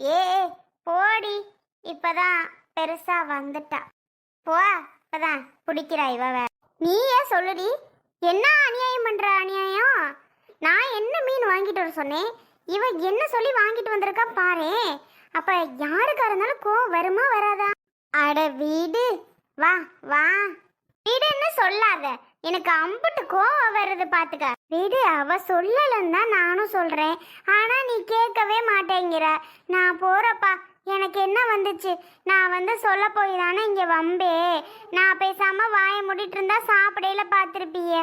ஏ போடி. இப்பதான் பெருசா வந்துட்டா. போ இப்பதான் பிடிக்கிறா இவ நீயே நீ ஏன் சொல்லுடி. என்ன அநியாயம் பண்ற அநியாயம்? நான் என்ன மீன் வாங்கிட்டு வர சொன்னேன்? இவ என்ன சொல்லி வாங்கிட்டு வந்திருக்கா பாரு. அப்ப யாருக்கா இருந்தாலும் கோவம் வருமா வராதா? அட வீடு. வா வா. வீடுன்னு சொல்லாத. எனக்கு அம்புட்டு கோவம் வருது பாத்துக்க. விடு அவ சொல்லலன்னு தான் நானும் சொல்றேன். ஆனா நீ கேட்கவே மாட்டேங்கிற. நான் போறப்பா எனக்கு என்ன வந்துச்சு? நான் வந்து சொல்ல போய் தானே இங்க வம்பே நான் பேசாம வாயை முடிட்டு இருந்தா சாப்பிடையில பார்த்துருப்பிய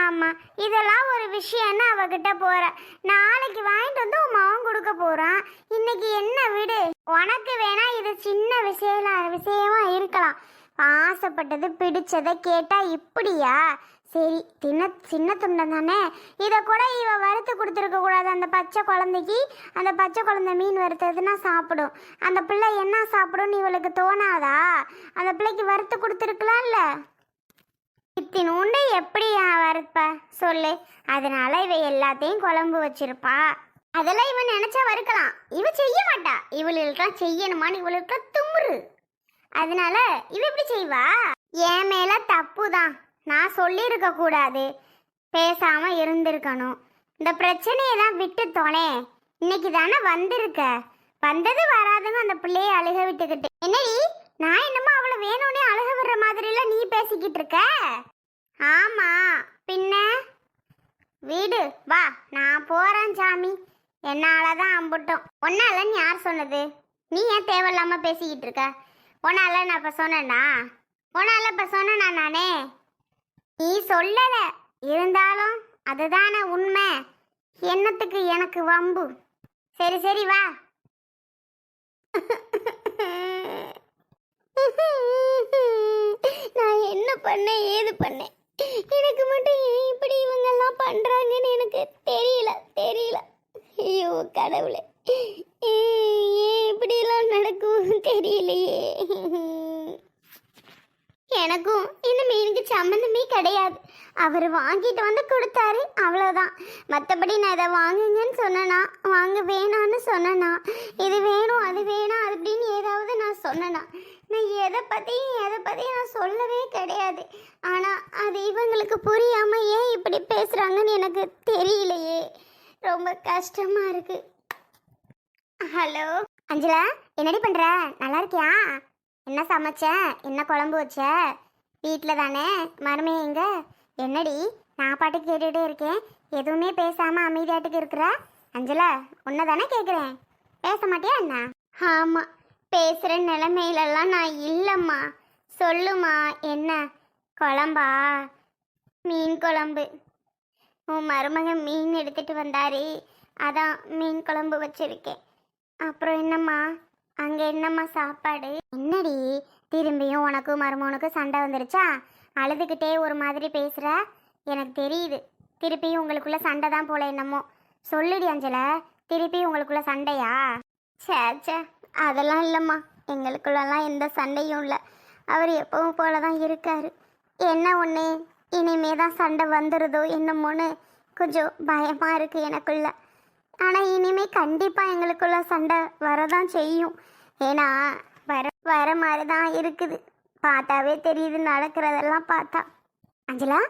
ஆமா இதெல்லாம் ஒரு விஷயம்னு அவகிட்ட போற. நாளைக்கு வாங்கிட்டு வந்து உன் மகன் கொடுக்க போறான். இன்னைக்கு என்ன விடு? உனக்கு வேணா இது சின்ன விஷயம் விஷயமா இருக்கலாம். ஆசைப்பட்டது பிடிச்சதை கேட்டா இப்படியா? சரி தின்ன சின்ன துண்டம் தானே? இதை கூட இவ வறுத்து கொடுத்துருக்க கூடாது. அந்த பச்சை குழந்தைக்கு அந்த பச்சை குழந்தை மீன் வறுத்ததுன்னா சாப்பிடும். அந்த பிள்ளை என்ன சாப்பிடும்னு இவளுக்கு தோணாதா? அந்த பிள்ளைக்கு வறுத்து கொடுத்துருக்கலாம்ல. இத்தினூண்டு எப்படி வறுப்ப? சொல்லு. அதனால இவ எல்லாத்தையும் குழம்பு வச்சிருப்பா. அதெல்லாம் இவன் நினைச்சா வறுக்கலாம். இவ செய்ய மாட்டா. இவளுக்கெல்லாம் செய்யணுமான்னு இவளுக்கெல்லாம் துமுறு அதனால இவ எப்படி செய்வா? என் மேல தப்பு தான் நான் சொல்லியிருக்க கூடாது. பேசாம இருந்திருக்கணும். இந்த பிரச்சனையை தான் விட்டு தொலை. இன்னைக்கு தானே வந்திருக்க? வந்தது வராதுன்னு அந்த பிள்ளைய அழுக விட்டுக்கிட்டு. என்னடி? நான் என்னமோ அவளை வேணும்னே அழுக விடுற மாதிரிலாம் நீ பேசிக்கிட்டு இருக்க? ஆமா. பின்ன? வீடு. வா நான் போறேன் சாமி. என்னால தான் அம்புட்டோம். ஒன்னாலன்னு யார் சொன்னது? நீ ஏன் தேவையில்லாம பேசிக்கிட்டு இருக்க? உன்னால நான் இப்போ சொன்னேன்னா உன்னால இப்போ சொன்னா நானே? நீ சொல்லல. இருந்தாலும் அதுதானே உண்மை. என்னத்துக்கு எனக்கு வம்பு? சரி சரி வா. நான் என்ன பண்ணேன் ஏது பண்ணேன்? எனக்கு மட்டும் ஏன் இப்படி இவங்கெல்லாம் பண்ணுறாங்கன்னு எனக்கு தெரியல தெரியல. ஐயோ கடவுளே. ஏன் இப்படிலாம் தெரியலையே. எனக்கும் இந்த மீனுக்கு சம்மந்தமே கிடையாது. அவர் வாங்கிட்டு வந்து கொடுத்தாரு அவ்வளோதான் மற்றபடி நான் இதை வாங்குங்கன்னு சொன்னேனா வாங்க வேணான்னு சொன்னனா இது வேணும் அது வேணாம் அப்படின்னு ஏதாவது நான் சொன்னேனா நான் எதை பற்றியும் எதை பற்றியும் நான் சொல்லவே கிடையாது. ஆனால் அது இவங்களுக்கு புரியாமல் ஏன் இப்படி பேசுகிறாங்கன்னு எனக்கு தெரியலையே. ரொம்ப கஷ்டமாக இருக்குது ஹலோ? அஞ்சலா என்னடி பண்ற? நல்லா இருக்கியா என்ன சமைச்ச? என்ன குழம்பு வச்ச? வீட்டில் தானே? மருமே எங்க? என்னடி? நான் பாட்டு கேட்டுகிட்டே இருக்கேன். எதுவுமே பேசாம அமைதியாட்டுக்கு இருக்கிற? அஞ்சலா உன்னை தானே கேட்குறேன் பேச மாட்டியா என்ன? ஆமாம் பேசுகிற நிலைமையிலலாம் நான் இல்லைம்மா. சொல்லுமா என்ன? குழம்பா? மீன் குழம்பு. உன் மருமகன் மீன் எடுத்துட்டு வந்தாரு. அதான் மீன் குழம்பு வச்சிருக்கேன். அப்புறம் என்னம்மா? அங்கே என்னம்மா சாப்பாடு? என்னடி? திரும்பியும் உனக்கும் மருமகனுக்கும் சண்டை வந்துருச்சா? அழுதுகிட்டே ஒரு மாதிரி பேசுகிற எனக்கு தெரியுது. திருப்பியும் உங்களுக்குள்ள சண்டை தான் போல என்னமோ. சொல்லுடி அஞ்சலை திருப்பி உங்களுக்குள்ள சண்டையா? சே சே அதெல்லாம் இல்லைம்மா. எங்களுக்குள்ளலாம் எந்த சண்டையும் இல்லை. அவர் எப்பவும் போல தான் இருக்காரு. என்ன ஒன்று இனிமே தான் சண்டை வந்துடுதோ என்னமோன்னு கொஞ்சம் பயமாக இருக்குது எனக்குள்ள. ஆனால் இனிமே கண்டிப்பாக எங்களுக்குள்ள சண்டை வரதான் செய்யும். ஏன்னா வர வர மாதிரி தான் இருக்குது. பார்த்தாவே தெரியுது நடக்கிறதெல்லாம் பார்த்தா. அஞ்சலா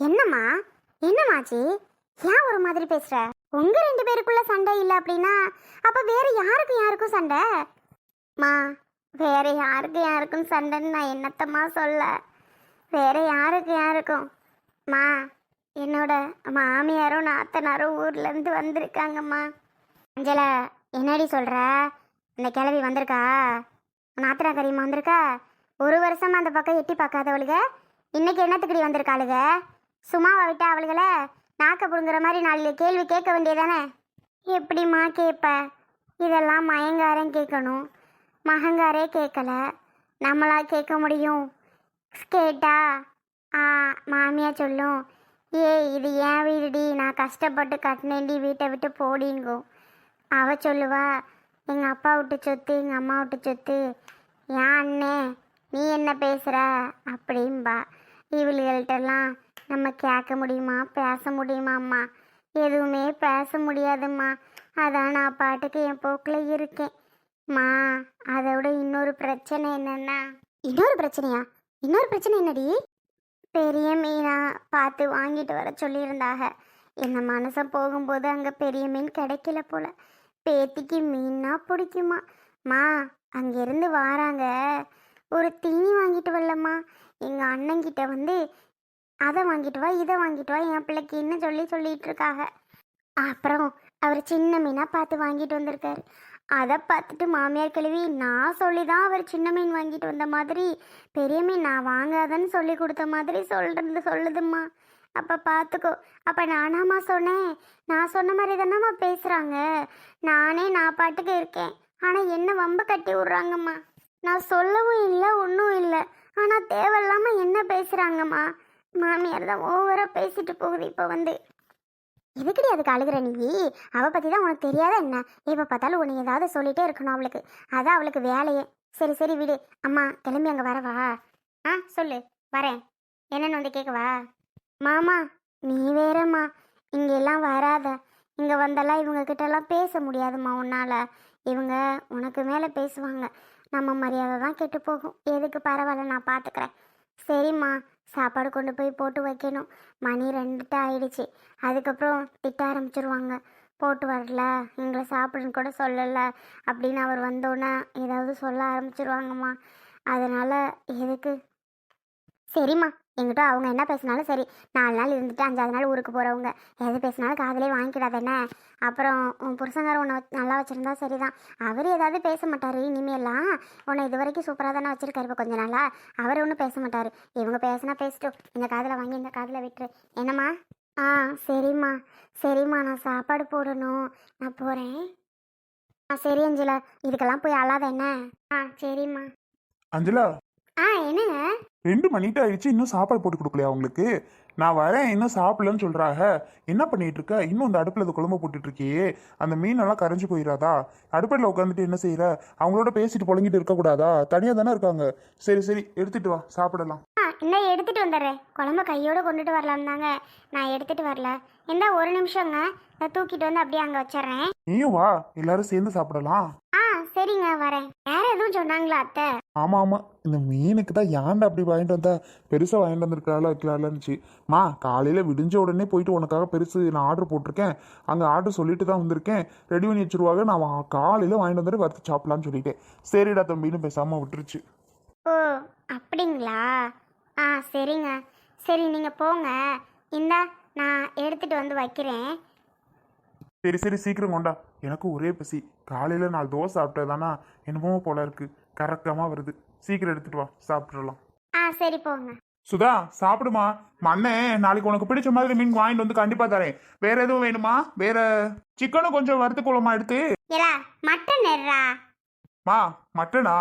என்னம்மா? என்னமாச்சி ஏன் ஒரு மாதிரி பேசுற? உங்க ரெண்டு பேருக்குள்ள சண்டை இல்லை அப்படின்னா அப்ப வேற யாருக்கும் யாருக்கும் சண்டை? மா வேற யாருக்கு யாருக்கும் சண்டைன்னு நான் என்னத்தம்மா சொல்ல? வேற யாருக்கு யாருக்கும்? மா என்னோட மாமியாரும் நாத்தனாரும் ஊர்லேருந்து வந்திருக்காங்கம்மா. அஞ்சலா என்னடி சொல்கிற அந்த கிளவி வந்திருக்கா? நாத்தனா கரியம்மா வந்திருக்கா? ஒரு வருஷமாக அந்த பக்கம் எட்டி பார்க்காதவளுக. இன்னைக்கு என்னத்துக்கடி வந்திருக்காளுக? சும்மாவை விட்டா அவளுகளை? நாக்க புடுங்குற மாதிரி நாலு கேள்வி கேட்க வேண்டியதானே? எப்படிம்மா கேட்ப இதெல்லாம் மயங்காரன் கேட்கணும். மகங்காரே கேட்கல. நம்மளா கேட்க முடியும். கேட்டா ஆ மாமியா சொல்லும். ஏய் இது ஏன் வீடுடி? நான் கஷ்டப்பட்டு கட்டினேன்டி வீட்டை விட்டு போடிங்கோ. அவ சொல்லுவா எங்கள் அப்பா விட்டு சொத்து எங்கள் அம்மா விட்டு சொத்து. ஏன் அண்ணே நீ என்ன பேசுகிற அப்படிம்பா. இவளுகள்கிட்டலாம் நம்ம கேட்க முடியுமா? பேச முடியுமாம்மா எதுவுமே பேச முடியாதும்மா. அதான் நான் பாட்டுக்கு என் போக்கில் இருக்கேன். மா அதோட இன்னொரு பிரச்சனை என்னன்னா? இன்னொரு பிரச்சனையா? இன்னொரு பிரச்சனை என்னடி? பெரிய மீனா பார்த்து வாங்கிட்டு வர சொல்லியிருந்தாக என்ன மனசம் போகும்போது அங்கே பெரிய மீன் கிடைக்கல போல. பேத்திக்கு மீன்னா பிடிக்குமா? மா அங்கேருந்து வாராங்க. ஒரு தீனி வாங்கிட்டு வரலம்மா. எங்கள் அண்ணங்கிட்ட வந்து அதை வாங்கிட்டு வா இதை வாங்கிட்டு வா. என் பிள்ளைக்கு என்ன சொல்லி சொல்லிட்டு இருக்காங்க. அப்புறம் அவர் சின்ன மீனாக பார்த்து வாங்கிட்டு வந்திருக்காரு. அதை பார்த்துட்டு மாமியார் கிழவி நான் சொல்லி தான் அவர் சின்ன மீன் வாங்கிட்டு வந்த மாதிரி பெரிய மீன் நான் வாங்காதன்னு சொல்லி கொடுத்த மாதிரி சொல்கிறது சொல்லுதும்மா. அப்போ பார்த்துக்கோ. அப்போ நானாம்மா சொன்னேன் நான் சொன்ன மாதிரி தானம்மா பேசுகிறாங்க நானே நான் பாட்டுக்கு இருக்கேன். ஆனால் என்ன வம்பு கட்டி விட்றாங்கம்மா. நான் சொல்லவும் இல்லை ஒன்றும் இல்லை. ஆனால் தேவையில்லாமல் என்ன பேசுகிறாங்கம்மா மாமியார் தான் ஓவராக பேசிட்டு போகுது இப்போ வந்து. எதுக்கடி அதுக்கு அழுகிற நீ? அவ பற்றி தான் உனக்கு தெரியாத என்ன? எப்போ பார்த்தாலும் உன்னை ஏதாவது சொல்லிட்டே இருக்கணும் அவளுக்கு. அதான் அவளுக்கு வேலையே. சரி சரி விடு. அம்மா கிளம்பி அங்கே வரவா ஆ சொல்லு. வரேன். என்னன்னு வந்து கேட்கவா மாமா நீ வேறம்மா. இங்கே எல்லாம் வராத. இங்கே வந்தெல்லாம் இவங்கக்கிட்டலாம் பேச முடியாதும்மா உன்னால். இவங்க உனக்கு மேலே பேசுவாங்க. நம்ம மரியாதை தான் கெட்டு போகும். எதுக்கு பரவாயில்ல நான் பார்த்துக்கிறேன் சரிம்மா. சாப்பாடு கொண்டு போய் போட்டு வைக்கணும். மணி ரெண்டுட்டு ஆயிடுச்சு. அதுக்கப்புறம் திட்ட ஆரம்பிச்சிருவாங்க. போட்டு வரல எங்களை சாப்பிடுன்னு கூட சொல்லலை அப்படின்னு அவர் வந்தோன்னே ஏதாவது சொல்ல ஆரம்பிச்சிருவாங்கம்மா. அதனால் எதுக்கு? சரிம்மா. எங்கிட்ட அவங்க என்ன பேசினாலும் சரி. நாலு நாள் இருந்துட்டு அஞ்சாவது நாள் ஊருக்கு போகிறவங்க எது பேசினாலும் காதலே வாங்கிக்கிடாது என்ன? அப்புறம் உன் புருஷங்கார உன்னை நல்லா வச்சுருந்தா சரிதான். அவர் ஏதாவது பேச மாட்டார். இனிமேலாம் உன்னை இது வரைக்கும் சூப்பராக தானே வச்சிருக்காரு. இப்போ கொஞ்ச நாளா அவர் ஒன்றும் பேச மாட்டார். இவங்க பேசினா பேசிட்டோம் இந்த காதில் வாங்கி இந்த காதில் விட்டுரு. என்னம்மா? ஆ சரிம்மா. சரிம்மா நான் சாப்பாடு போடணும். நான் போகிறேன் ஆ சரி அஞ்சலா. இதுக்கெல்லாம் போய் அழாத என்ன? ஆ சரிம்மா. அஞ்சலா? ஆ என்னங்க? ரெண்டு மணிட்டு ஆயிடுச்சு இன்னும் சாப்பாடு போட்டு கொடுக்கலையா அவங்களுக்கு நான் வரேன் இன்னும் சாப்பிடலன்னு சொல்றாங்க. என்ன பண்ணிட்டு இருக்க? இன்னும் அந்த அடுப்பில் அது குழம்பு போட்டுட்டு இருக்கியே. அந்த மீனெல்லாம் கரைஞ்சு போயிடாதா அடுப்பில் உட்காந்துட்டு என்ன செய்யற அவங்களோட பேசிட்டு புழங்கிட்டு இருக்கக்கூடாதா தனியாக தானே இருக்காங்க. சரி சரி எடுத்துட்டு வா சாப்பிடலாம். இன்னும் எடுத்துட்டு வந்துடுறேன் குழம்ப கையோடு கொண்டுட்டு வரலாம் தாங்க. நான் எடுத்துட்டு வரல. இந்த ஒரு நிமிஷங்க. நான் தூக்கிட்டு வந்து அப்படியே அங்கே வச்சிடுறேன். நீயும் வா எல்லாரும் சேர்ந்து சாப்பிடலாம். ஆ சரிங்க வரேன். வேற எதுவும் சொன்னாங்களா அத்தை? ஆமா ஆமா. இந்த மீனுக்கு தான் ஏன்டா அப்படி வாங்கிட்டு வந்தா? பெருசா வாங்கிட்டு வந்திருக்காளா வைக்கலாம்னுச்சு மா காலையில விடிஞ்ச உடனே போயிட்டு உனக்காக பெருசு நான் ஆர்டர் போட்டிருக்கேன். அங்க ஆர்டர் சொல்லிட்டு தான் வந்திருக்கேன். ரெடி பண்ணி வச்சிருவாங்க. நான் வா- காலையில வாங்கிட்டு வந்துட்டு வறுத்து சாப்பிடலாம்னு சொல்லிட்டேன். சரிடா தம்பின்னு பேசாம விட்டுருச்சு. ஓ அப்படிங்களா? ஆ சரிங்க. சரி நீங்கள் போங்க. இந்தா நான் எடுத்துட்டு வந்து வைக்கிறேன். சரி சரி சீக்கிரம் கொண்டா. எனக்கு ஒரே பசி. காலையில நாலு தோசை சாப்பிட்டதானா? என்னமோ போல இருக்கு. கறக்கமா வருது. சீக்கிரம் எடுத்துட்டு வா. சாப்பிட்றலாம் ஆ சரி போங்க. சுதா சாப்பிடுமா? மண்ணே நாளைக்கு உனக்கு பிடிச்ச மாதிரி மீன் வாங்கிட்டு வந்து கண்டிப்பா தரேன். வேற எதுவும் வேணுமா? வேற சிக்கனும் கொஞ்சம் வறுத்து குழம்பா எடுத்து. ஏலா மட்டன் நெர்றா மா மட்டனா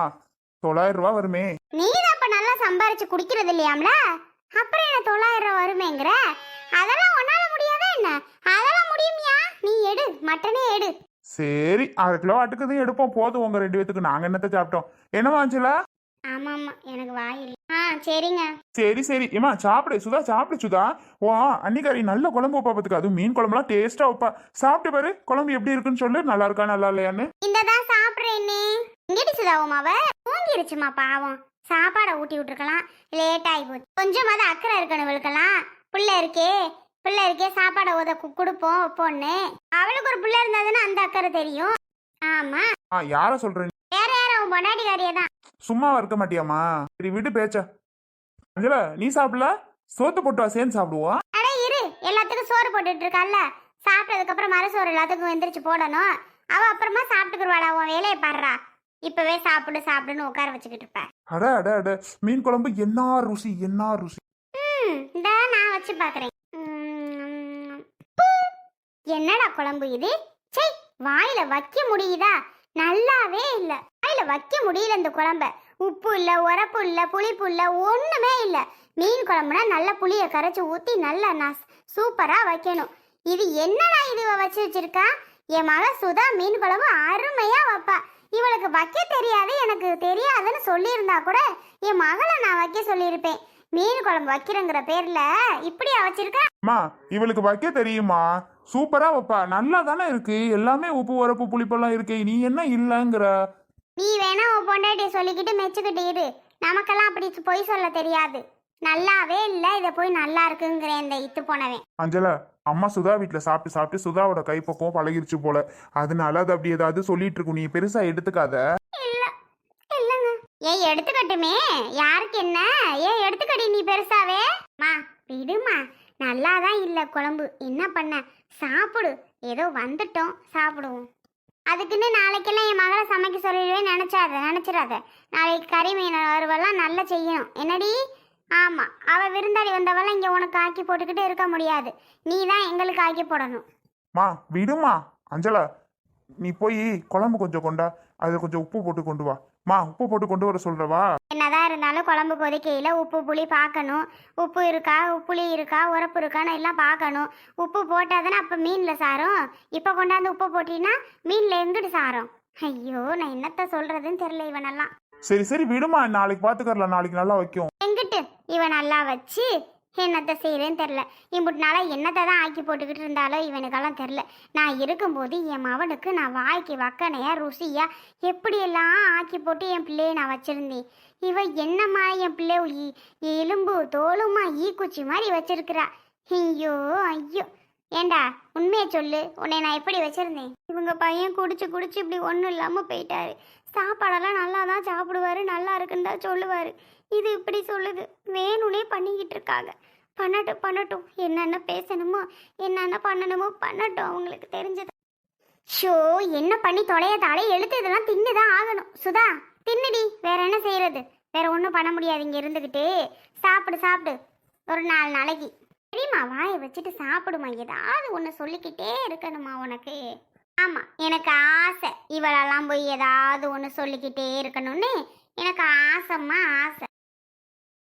தொள்ளாயிரம் ரூபா வருமே. நீ இப்போ நல்லா சம்பாரிச்சு குடிக்கிறது இல்லையாம்ல? அப்புறம் என்ன தொள்ளாயிரம் ரூபா வருமேங்கிற? அதெல்லாம் உன்னால முடியாதா என்ன? அதெல்லாம் நீ எடு மட்டனே எடு. சரி அரை கிலோ ஆட்டுக்குதையும் எடுப்போம். போதும் உங்க ரெண்டு பேத்துக்கு. நாங்க என்னத்த சாப்பிட்டோம்? என்னமா ஆச்சுல ஆமாம் ஆமாம் எனக்கு வாயில் ஆ சரிங்க. சரி சரி. ஏமா சாப்பிடு. சுதா சாப்பிடு சுதா. ஓ அன்னிக்காரி நல்ல குழம்பு வைப்பா பார்த்துக்க அதுவும் மீன் குழம்புலாம் டேஸ்டா வைப்பா. சாப்பிட்டு பாரு குழம்பு எப்படி இருக்குன்னு சொல்லு. நல்லா இருக்கா நல்லா இல்லையான்னு. இந்த தான் சாப்பிட்றேன்னே இங்கிட்டு சுதாவுமாவ தூங்கிருச்சுமா பாவம். சாப்பாடை ஊட்டி விட்டுருக்கலாம். லேட் ஆகி போச்சு. கொஞ்சமாவது அக்கறை இருக்கணும் இவளுக்கெல்லாம். புள்ள இருக்கே. புள்ள இருக்கே சாப்பாடை உத கொடுப்போம் வைப்போன்னு அவளுக்கு ஒரு புள்ள இருந்தாதுன்னு அந்த அக்கறை தெரியும். ஆமா. ஆ யார சொல்றேன் வேற யாரும் அவன் பொண்டாட்டிக்காரியே தான். சும்மாவா இருக்க மாட்டியாமா சரி விட்டு பேச்ச. அஞ்சலா நீ சாப்பிடல? சோத்து போட்டு வா சேர்ந்து சாப்பிடுவோம். அட இரு. எல்லாத்துக்கும் சோறு போட்டுட்டு இருக்கால சாப்பிட்டதுக்கு அப்புறம் மறுசோறு எல்லாத்துக்கும் எந்திரிச்சு போடணும். அவ அப்புறமா சாப்பிட்டுக்குருவாடா உன் வேலையை பாடுறா. இப்பவே சாப்பிடு சாப்பிடுன்னு உட்கார வச்சுக்கிட்டு இருப்ப. அட அட அட. மீன் குழம்பு என்ன ருசி என்ன ருசி. ம் இந்த நான் வச்சு பார்க்குறேன் என்னடா குழம்பு இது? சே வாயில வைக்க முடியுதா? நல்லாவே இல்ல. வாயில வைக்க முடியல இந்த குழம்ப. உப்பு இல்ல உரப்பு இல்ல புளிப்பு இல்ல ஒண்ணுமே இல்ல. மீன் குழம்புனா நல்ல புளிய கரைச்சு ஊத்தி நல்லா நஸ் சூப்பரா வைக்கணும். இது என்னடா இது வச்சு வச்சிருக்கா? என் மக சுதா மீன் குழம்பு அருமையா வைப்பா. இவளுக்கு வைக்க தெரியாது எனக்கு தெரியாதுன்னு சொல்லியிருந்தா கூட என் மகளை நான் வைக்க சொல்லியிருப்பேன். மீன் குழம்பு வைக்கிறேங்கிற பேர்ல இப்படியா வச்சிருக்கா? இவளுக்கு வைக்க தெரியுமா? சூப்பரா வைப்பா. நல்லா தானே இருக்கு. எல்லாமே உப்பு உரப்பு புளிப்பெல்லாம் இருக்கு. நீ என்ன இல்லைங்கிற? நீ வேணா உன் பொண்டாட்டிய சொல்லிக்கிட்டு மெச்சுக்கிட்டு இரு. நமக்கெல்லாம் அப்படி பொய் சொல்ல தெரியாது. நல்லாவே இல்லை. இதை போய் நல்லா இருக்குங்கிறேன் இந்த இத்து போனவன். அஞ்சலா அம்மா சுதா வீட்டில் சாப்பிட்டு சாப்பிட்டு சுதாவோட கைப்பக்கம் பழகிருச்சு போல. அதனால அது அப்படி ஏதாவது சொல்லிட்டு இருக்கும் நீ பெருசா எடுத்துக்காத. ஏன் எடுத்துக்கட்டுமே. யாருக்கு என்ன? ஏன் எடுத்துக்கடி நீ பெருசாவே. மா விடுமா. நல்லா தான் இல்லை குழம்பு. என்ன பண்ண? சாப்பிடு. ஏதோ வந்துட்டோம் சாப்பிடுவோம். அதுக்குன்னு நாளைக்கெல்லாம் என் மகளை சமைக்க சொல்லிடுவேன் நினச்சாத நினச்சிடாத. நாளைக்கு கறி மீன் வறுவெல்லாம் நல்லா செய்யணும். என்னடி? ஆமாம் அவள் விருந்தாளி வந்தவெல்லாம் இங்கே உனக்கு ஆக்கி போட்டுக்கிட்டு இருக்க முடியாது. நீ தான் எங்களுக்கு ஆக்கி போடணும். மா விடுமா அஞ்சலா. நீ போய் குழம்பு கொஞ்சம் கொண்டா அதில் கொஞ்சம் உப்பு போட்டு கொண்டு வா. மா உப்பு போட்டு கொண்டு வர சொல்றவா? என்னதான் இருந்தாலும் குழம்பு கொதிக்கையில் உப்பு புளி பார்க்கணும் உப்பு இருக்கா புளி இருக்கா உரப்பு இருக்கான்னு எல்லாம் பார்க்கணும் உப்பு போட்டால் தானே அப்போ மீனில் சாரும்? இப்போ கொண்டாந்து உப்பு போட்டீங்கன்னா மீனில் எங்கிட்டு சாரும்? ஐயோ நான் என்னத்த சொல்கிறதுன்னு தெரியல இவனெல்லாம். சரி சரி விடுமா. நாளைக்கு பார்த்துக்கறலாம் நாளைக்கு நல்லா வைக்கும். எங்கிட்டு? இவன் நல்லா வச்சு என்னத்தை செய்கிறேன்னு தெரில இம்புட்னால நாளாக என்னத்தை தான் ஆக்கி போட்டுக்கிட்டு இருந்தாலோ இவனுக்கெல்லாம் தெரில நான் இருக்கும்போது என் மவனுக்கு நான் வாய்க்கு வக்கனையா ருசியா எப்படியெல்லாம் ஆக்கி போட்டு என் பிள்ளையை நான் வச்சுருந்தேன். இவ என்னம்மா என் பிள்ளை? எலும்பு தோலுமா ஈக்குச்சி மாதிரி வச்சிருக்கிறா. ஐயோ ஐயோ. ஏண்டா உண்மையை சொல்லு. உன்னை நான் எப்படி வச்சிருந்தேன்? இவங்க பையன் குடிச்சு குடிச்சு இப்படி ஒன்றும் இல்லாமல் போயிட்டாரு. சாப்பாடெல்லாம் நல்லா தான் சாப்பிடுவாரு நல்லா இருக்குன்னு தான் சொல்லுவார். இது இப்படி சொல்லுது. வேணும்னே பண்ணிக்கிட்டு இருக்காங்க. பண்ணட்டும் பண்ணட்டும். என்னென்ன பேசணுமோ என்னென்ன பண்ணணுமோ பண்ணட்டும் அவங்களுக்கு தெரிஞ்சது. ஷோ என்ன பண்ணி தொலையதாலே எழுத்து இதெல்லாம் தின்னு தான் ஆகணும். சுதா தின்னுடி. வேற என்ன செய்யறது வேற ஒன்றும் பண்ண முடியாது இங்கே இருந்துக்கிட்டு சாப்பிடு சாப்பிடு. ஒரு நாலு நாளைக்கு. சரிம்மா வாயை வச்சுட்டு சாப்பிடுமா? ஏதாவது ஒன்று சொல்லிக்கிட்டே இருக்கணுமா உனக்கு? ஆமாம் எனக்கு ஆசை. இவளெல்லாம் போய் ஏதாவது ஒன்று சொல்லிக்கிட்டே இருக்கணும்னு. எனக்கு ஆசைம்மா ஆசை.